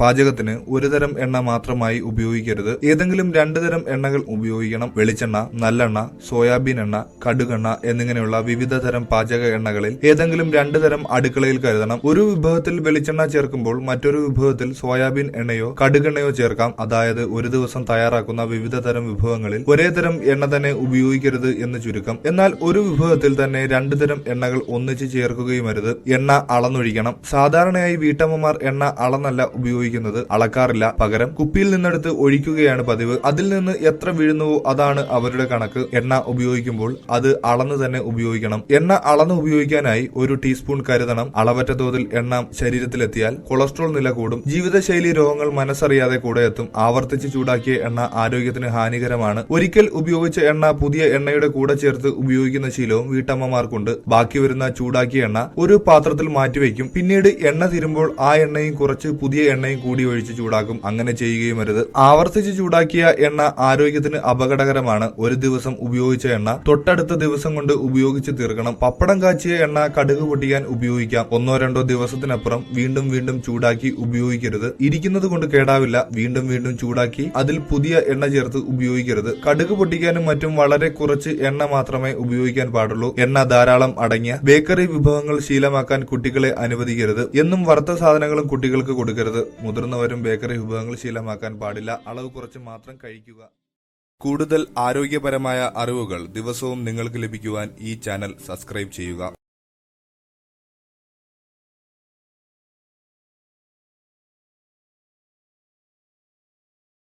പാചകത്തിന് ഒരു തരം എണ്ണ മാത്രമായി ഉപയോഗിക്കരുത്. ഏതെങ്കിലും രണ്ടു തരം എണ്ണകൾ ഉപയോഗിക്കണം. വെളിച്ചെണ്ണ നല്ലെണ്ണ സോയാബീൻ എണ്ണ കടുകെണ്ണ എന്നിങ്ങനെയുള്ള വിവിധ തരം പാചക എണ്ണകളിൽ ഏതെങ്കിലും രണ്ടു തരം അടുക്കളയിൽ കരുതണം. ഒരു വിഭവത്തിൽ വെളിച്ചെണ്ണ ചേർക്കുമ്പോൾ മറ്റൊരു വിഭവത്തിൽ സോയാബീൻ എണ്ണയോ കടുകെണ്ണയോ ചേർക്കാം. അതായത് ഒരു ദിവസം തയ്യാറാക്കുന്ന വിവിധ തരം വിഭവങ്ങളിൽ ഒരേ തരം എണ്ണ തന്നെ ഉപയോഗിക്കരുത് എന്ന് ചുരുക്കം. എന്നാൽ ഒരു വിഭവത്തിൽ തന്നെ രണ്ടു തരം എണ്ണകൾ ഒന്നിച്ച് ചേർക്കുകയുമരുത് എണ്ണ അളന്നൊഴിക്കണം. സാധാരണയായി വീട്ടമ്മമാർ എണ്ണ അളന്നല്ല ഉപയോഗിക്കുന്നത്. അളക്കാറില്ല. പകരം കുപ്പിയിൽ നിന്നെടുത്ത് ഒഴിക്കുകയാണ് പതിവ്. അതിൽ നിന്ന് എത്ര വീഴുന്നുവോ അതാണ് അവരുടെ കണക്ക്. എണ്ണ ഉപയോഗിക്കുമ്പോൾ അത് അളന്ന് തന്നെ ഉപയോഗിക്കണം. എണ്ണ അളന്ന് ഉപയോഗിക്കാനായി ഒരു ടീസ്പൂൺ കരുതണം. അളവറ്റ തോതിൽ എണ്ണ ശരീരത്തിലെത്തിയാൽ കൊളസ്ട്രോൾ നില കൂടും. ജീവിതശൈലി രോഗങ്ങൾ മനസ്സറിയാതെ കൂടെ എത്തും. ആവർത്തിച്ച് ചൂടാക്കിയ എണ്ണ ആരോഗ്യത്തിന് ഹാനികരമാണ്. ഒരിക്കൽ ഉപയോഗിച്ച എണ്ണ പുതിയ എണ്ണയുടെ കൂടെ ചേർത്ത് ഉപയോഗിക്കുന്ന ശീലവും വീട്ടമ്മമാർക്കുണ്ട്. ബാക്കി വരുന്ന ചൂടാക്കിയ എണ്ണ ഒരു പാത്രത്തിൽ മാറ്റിവെക്കും. പിന്നീട് എണ്ണ തീരുമ്പോൾ ആ എണ്ണയും കുറച്ച് പുതിയ എണ്ണയും കൂടി ഒഴിച്ച് ചൂടാക്കും. അങ്ങനെ ചെയ്യുകയും അരുത്. ആവർത്തിച്ച് ചൂടാക്കിയ എണ്ണ ആരോഗ്യത്തിന് അപകടകരമാണ്. ഒരു ദിവസം ഉപയോഗിച്ച എണ്ണ തൊട്ടടുത്ത ദിവസം കൊണ്ട് ഉപയോഗിച്ച് തീർക്കണം. പപ്പടം കാച്ചിയ എണ്ണ കടുക് പൊട്ടിക്കാൻ ഉപയോഗിക്കാം. ഒന്നോ രണ്ടോ ദിവസത്തിനപ്പുറം വീണ്ടും വീണ്ടും ചൂടാക്കി ഉപയോഗിക്കരുത്. ഇരിക്കുന്നത് കൊണ്ട് കേടാവില്ല. വീണ്ടും വീണ്ടും ചൂടാക്കി അതിൽ പുതിയ എണ്ണ ചേർത്ത് ഉപയോഗിക്കരുത്. കടുക് പൊട്ടിക്കാനും മറ്റും വളരെ കുറച്ച് എണ്ണ മാത്രമേ ഉപയോഗിക്കാൻ പാടുള്ളൂ. എണ്ണ ധാരാളം അടങ്ങിയ ബേക്കറി വിഭവങ്ങൾ ശീലമാക്കാൻ കുട്ടികളെ അനുവദിക്കരുത്. എന്നും വറുത്ത സാധനങ്ങളും കുട്ടികൾക്ക് കൊടുക്കരുത്. മുതിർന്നവരും ബേക്കറി വിഭവങ്ങൾ ശീലമാക്കാൻ പാടില്ല. അളവ് കുറച്ച് മാത്രം കഴിക്കുക. കൂടുതൽ ആരോഗ്യപരമായ അറിവുകൾ ദിവസവും നിങ്ങൾക്ക് ലഭിക്കുവാൻ ഈ ചാനൽ സബ്സ്ക്രൈബ് ചെയ്യുക.